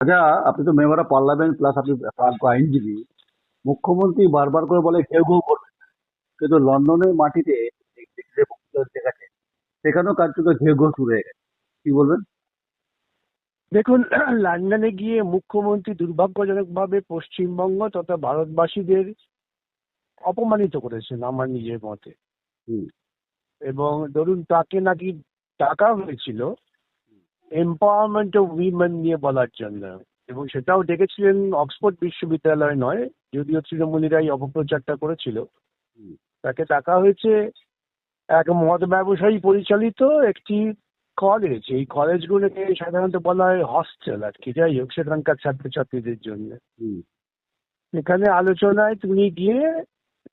আচ্ছা আপনি তো মেম্বার অফ পার্লামেন্ট প্লাস আপনি আইনজীবী। মুখ্যমন্ত্রী বারবার করে বলে কেউ কেউ করবে কিন্তু লন্ডনের মাটিতে যে যে বক্তৃতা দেখাচ্ছে সেখানেও কার্যত ঘেউ ঘেউ শুরু হয়ে গেছে। কি বলবেন? দেখুন লন্ডনে গিয়ে মুখ্যমন্ত্রী দুর্ভাগ্যজনকভাবে পশ্চিমবঙ্গ তথা ভারতবাসীদের অপমানিত করেছেন আমার নিজের মতে। হুম। এবং ধরুন তাকে নাকি টাকা হয়েছিল এম্পাওয়ারমেন্ট অফ উইমেন নিয়ে বলার জন্য। এবং সেটাও ডেকেছিলেন অক্সফোর্ড বিশ্ববিদ্যালয় নয় যদিও তৃণমূলীরাই অপপ্রচারটা করেছিল। তাকে ডাকা হয়েছে এক মদ ব্যবসায়ী পরিচালিত একটি কলেজ এই কলেজগুলোকে সাধারণত বলা হয় হস্টেল আর কি। যাই হোক সেখানকার ছাত্রছাত্রীদের জন্য। এখানে আলোচনায় তুমি গিয়ে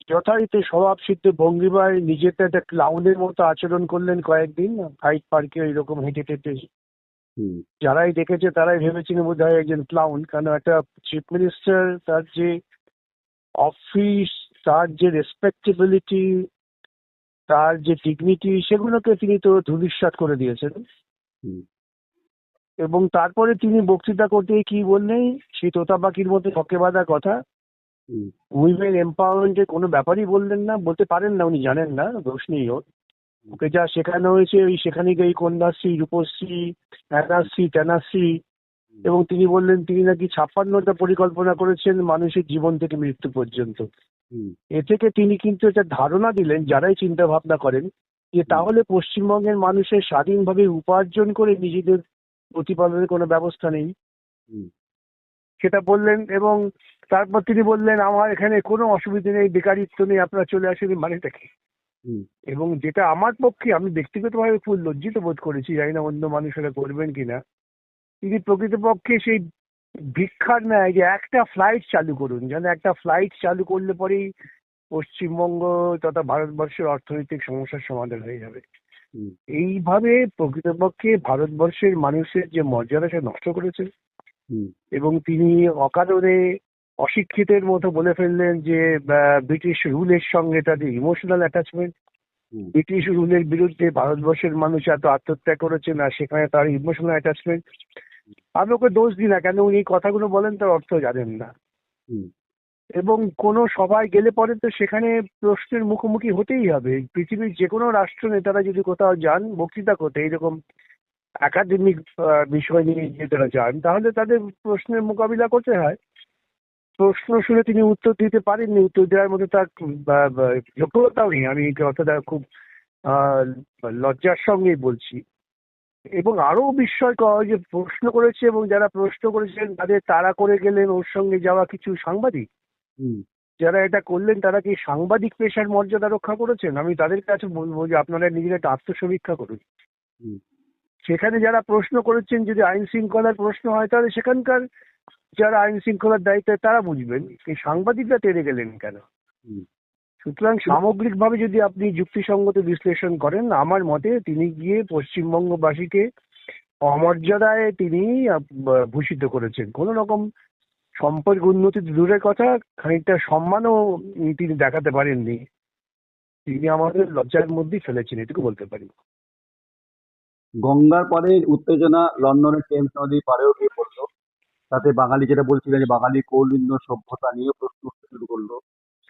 যথারীতি স্বভাবসিদ্ধ ভঙ্গিমায় নিজেকে একটা ক্লাউনের মতো আচরণ করলেন কয়েকদিন। হাইট পার্কে এরকম হেঁটে টেটে হুম, যারাই দেখেছে তারাই ভেবেছিলেন বোধ হয় একজন ক্লাউন কারণ একটা চিফ মিনিস্টার তার যে অফিস তার যে রেসপেক্টেবিলিটি তার যে ডিগনিটি সেগুলোকে তিনি তো ধূলিসাৎ করে দিয়েছেন। এবং তারপরে তিনি বক্তৃতা করতে কি বললেন? সেই তোতা পাখির মধ্যে ফকে বাঁধা কথা। উইমেন এম্পাওয়ারমেন্টের কোনো ব্যাপারই বললেন না বলতে পারেন না উনি জানেন না দোষ নেই ওর। ওকে যা শেখানো হয়েছে ওই সেখানে গিয়ে কন্যাশ্রী রূপশ্রী অ্যানাশ্রী ট্যানাশ্রী এবং তিনি বললেন তিনি নাকি ছাপ্পান্নটা পরিকল্পনা করেছেন মানুষের জীবন থেকে মৃত্যু পর্যন্ত। এ থেকে তিনি কিন্তু একটা ধারণা দিলেন যারাই চিন্তা ভাবনা করেন যে তাহলে পশ্চিমবঙ্গের মানুষের স্বাধীনভাবে উপার্জন করে নিজেদের প্রতিপালনের কোনো ব্যবস্থা নেই। সেটা বললেন এবং তারপর তিনি বললেন আমার এখানে কোনো অসুবিধা নেই বেকারিত্ব নেই আপনারা চলে আসেন মানেটা কি এবং যেটা আমার পক্ষে আমি ব্যক্তিগতভাবে খুব লজ্জিত বোধ করেছি জানি না অন্য মানুষেরা করবেন কিনা তিনি প্রকৃতপক্ষে সেই ভিক্ষার নেয় যে একটা ফ্লাইট চালু করুন যেন একটা ফ্লাইট চালু করলে পরেই পশ্চিমবঙ্গ তথা ভারতবর্ষের অর্থনৈতিক সমস্যার সমাধান হয়ে যাবে। এইভাবে প্রকৃতপক্ষে ভারতবর্ষের মানুষের যে মর্যাদা সে নষ্ট করেছে এবং তিনি অকারণে অশিক্ষিতের মতো বলে ফেললেন যে ব্রিটিশ রুলের সঙ্গে তাদের ইমোশনাল অ্যাটাচমেন্ট ব্রিটিশ রুলের বিরুদ্ধে ভারতবর্ষের মানুষ এত আত্মত্যাগ করেছেন আর সেখানে তার ইমোশনাল অ্যাটাচমেন্ট আমি ওকে দোষ দিই না কেন উনি এই কথাগুলো বলেন তার অর্থ জানেন না। এবং কোনো সভায় গেলে পরে তো সেখানে প্রশ্নের মুখোমুখি হতেই হবে। পৃথিবীর যে কোনো রাষ্ট্র নেতারা যদি কোথাও যান বক্তৃতা করতে এইরকম একাডেমিক বিষয় নিয়ে যদি তারা যান তাহলে তাদের প্রশ্নের মোকাবিলা করতে হয়। প্রশ্ন শুনে তিনি উত্তর দিতে পারেননি উত্তর দেওয়ার মধ্যে তার যোগ্যতাও নেই। আমি কথাটা খুব আহ, লজ্জার সঙ্গেই বলছি। এবং আরও বিস্ময়কর যে প্রশ্ন করেছে এবং যারা প্রশ্ন করেছেন তাদের তাড়া করে গেলেন ওর সঙ্গে যাওয়া কিছু সাংবাদিক। যারা এটা করলেন তারা কি সাংবাদিক পেশার মর্যাদা রক্ষা করেছেন? আমি তাদের কাছে বলব যে আপনারা নিজেরা একটা আত্মসমীক্ষা করুন। সেখানে যারা প্রশ্ন করেছেন যদি আইন শৃঙ্খলার প্রশ্ন হয় তাহলে সেখানকার যারা আইন শৃঙ্খলার দায়িত্বে তারা বুঝবেন এই সাংবাদিকরা তেড়ে গেলেন কেন। সুতরাং সামগ্রিকভাবে যদি আপনি যুক্তিসঙ্গত বিশ্লেষণ করেন আমার মতে তিনি গিয়ে পশ্চিমবঙ্গবাসীকে অমর্যাদায় তিনি ভূষিত করেছেন। কোনো রকম সম্পর্ক উন্নতি দূরের কথা খানিকটা সম্মানও তিনি দেখাতে পারেননি। তিনি আমাদের লজ্জার মধ্যেই ফেলেছেন এটুকু বলতে পারি। গঙ্গার পাড়ে উত্তেজনা লন্ডনের টেমস নদীর পাড়েও গিয়ে পড়ল। তাতে বাঙালি যেটা বলছিলেন যে বাঙালি কৌলিন্য সভ্যতা নিয়ে প্রশ্ন উঠতে শুরু করল।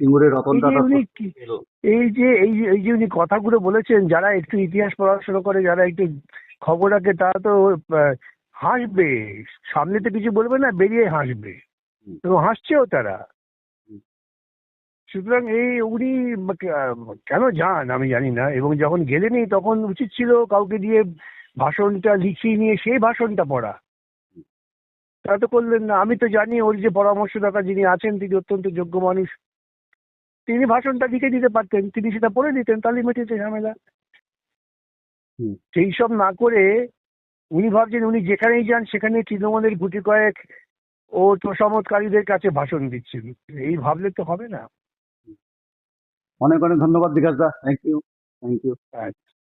সিঙ্গুরের রতন এই যে টাটা এই যে এই যে এই যে উনি কথাগুলো বলেছেন যারা একটু ইতিহাস পড়াশোনা করে যারা একটু খবর রাখে তারা তো হাসবে। সামনে তো কিছু বলবে না বেরিয়ে হাসবে। এবং হাসছেও তারা। সুতরাং এই উনি কেন যান আমি জানি না। এবং যখন গেলেনি তখন উচিত ছিল কাউকে দিয়ে ভাষণটা লিখিয়ে নিয়ে সেই ভাষণটা পড়া। তারা তো করলেন না। আমি তো জানি ওর যে পরামর্শদাতা যিনি আছেন তিনি অত্যন্ত যোগ্য মানুষ। তিনি ভাষণটা লিখে দিতে পারতেন তিনি সেটা পড়ে দিতেন তাহলে মিটেছে ঝামেলা। সেই সব না করে উনি ভাবছেন উনি যেখানেই যান সেখানে তৃণমূলের গুটি কয়েক ও তোষামতকারীদের কাছে ভাষণ দিচ্ছেন। এই ভাবলে তো হবে না। অনেক অনেক ধন্যবাদ বিকাশ দা। থ্যাংক ইউ থ্যাংক ইউ আচ্ছা